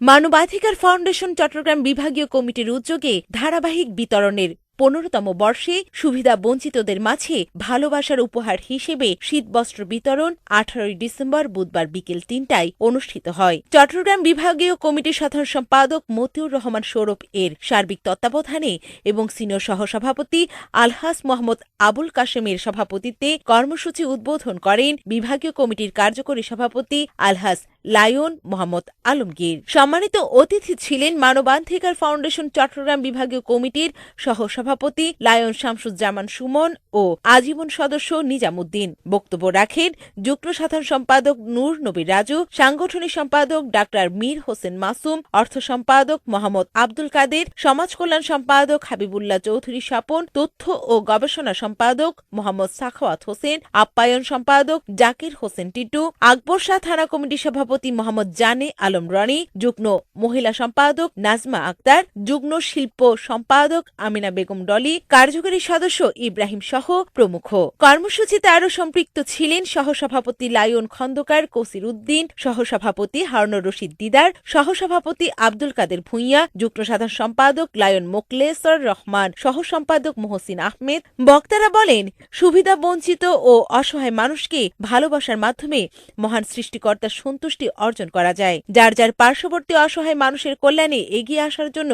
মানবাধিকার ফাউন্ডেশন চট্টগ্রাম বিভাগীয় কমিটির উদ্যোগে ধারাবাহিক বিতরণের পনেরোতম বর্ষে সুবিধা বঞ্চিতদের মাঝে ভালোবাসার উপহার হিসেবে শীতবস্ত্র বিতরণ আঠারোই ডিসেম্বর বুধবার বিকেল তিনটায় অনুষ্ঠিত হয়। চট্টগ্রাম বিভাগীয় কমিটির সাধারণ সম্পাদক মতিউর রহমান সৌরভ এর সার্বিক তত্ত্বাবধানে এবং সিনিয়র সহসভাপতি আলহাস মোহাম্মদ আবুল কাশেমের সভাপতিত্বে কর্মসূচি উদ্বোধন করেন বিভাগীয় কমিটির কার্যকরী সভাপতি আলহাস লায়ন মোহাম্মদ আলমগীর। সম্মানিত অতিথি ছিলেন মানবাধিকার ফাউন্ডেশন চট্টগ্রাম বিভাগীয় কমিটির সহসভাপতি লায়ন শামসুজ্জামান সুমন ও আজীবন সদস্য নিজামুদ্দিন। বক্তব্য রাখেন যুগ্ম সাধারণ সম্পাদক নূর নবী রাজু, সাংগঠনিক সম্পাদক ডাক্তার মীর হোসেন মাসুম, অর্থ সম্পাদক মোহাম্মদ আব্দুল কাদের, সমাজ কল্যাণ সম্পাদক হাবিবুল্লাহ চৌধুরী স্বপন, তথ্য ও গবেষণা সম্পাদক মোহাম্মদ সাখাওয়াত হোসেন, আপ্যায়ন সম্পাদক জাকির হোসেন টিটু, আকবর শাহ থানা কমিটির সভাপতি মোহাম্মদ জানে আলম রনি, যুগ্ম মহিলা সম্পাদক নাজমা আক্তার, যুগ্ম শিল্প সম্পাদক আমিনা বেগম ডলি, কার্যকরী সদস্য ইব্রাহিম সহ প্রমুখ। কর্মসূচিতে আরও সম্পৃক্ত ছিলেন সহসভাপতি লায়ন খন্দকার, কসির উদ্দিন, সহসভাপতি হারুনুর রশিদ দিদার, সহসভাপতি আব্দুল কাদের ভূঁইয়া, যুগ্ম সাধারণ সম্পাদক লায়ন মোকলেসর রহমান সহ সম্পাদক মোহসিন আহমেদ। বক্তারা বলেন, সুবিধা বঞ্চিত ও অসহায় মানুষকে ভালোবাসার মাধ্যমে মহান সৃষ্টিকর্তার সন্তুষ্টি অর্জন করা যায়। যার যার পার্শ্ববর্তী অসহায় মানুষের কল্যাণে এগিয়ে আসার জন্য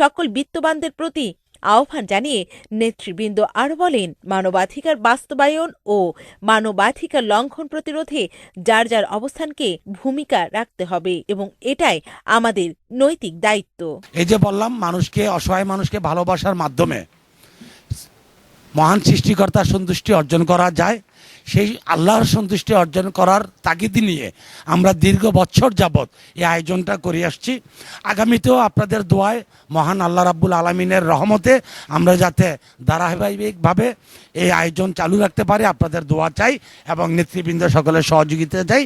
সকল বিত্তবানদের প্রতি আহ্বান জানিয়ে নেতৃবৃন্দ আরও বলেন, মানবাধিকার বাস্তবায়ন ও মানবাধিকার লঙ্ঘন প্রতিরোধে যার যার অবস্থানকে ভূমিকা রাখতে হবে এবং এটাই আমাদের নৈতিক দায়িত্ব। এই যে বললাম, মানুষকে, অসহায় মানুষকে ভালোবাসার মাধ্যমে মহান সৃষ্টিকর্তার সন্তুষ্টি অর্জন করা যায়। সেই আল্লাহর সন্তুষ্টি অর্জন করার তাগিদ নিয়ে আমরা দীর্ঘ বছর যাবৎ এই আয়োজনটা করে আসছি। আগামীতেও আপনাদের দোয়ায় মহান আল্লাহ রাব্বুল আলমিনের রহমতে আমরা যাতে ধারাবাহিকভাবে এই আয়োজন চালু রাখতে পারি, আপনাদের দোয়া চাই এবং নেতৃবৃন্দ সকলের সহযোগিতা চাই।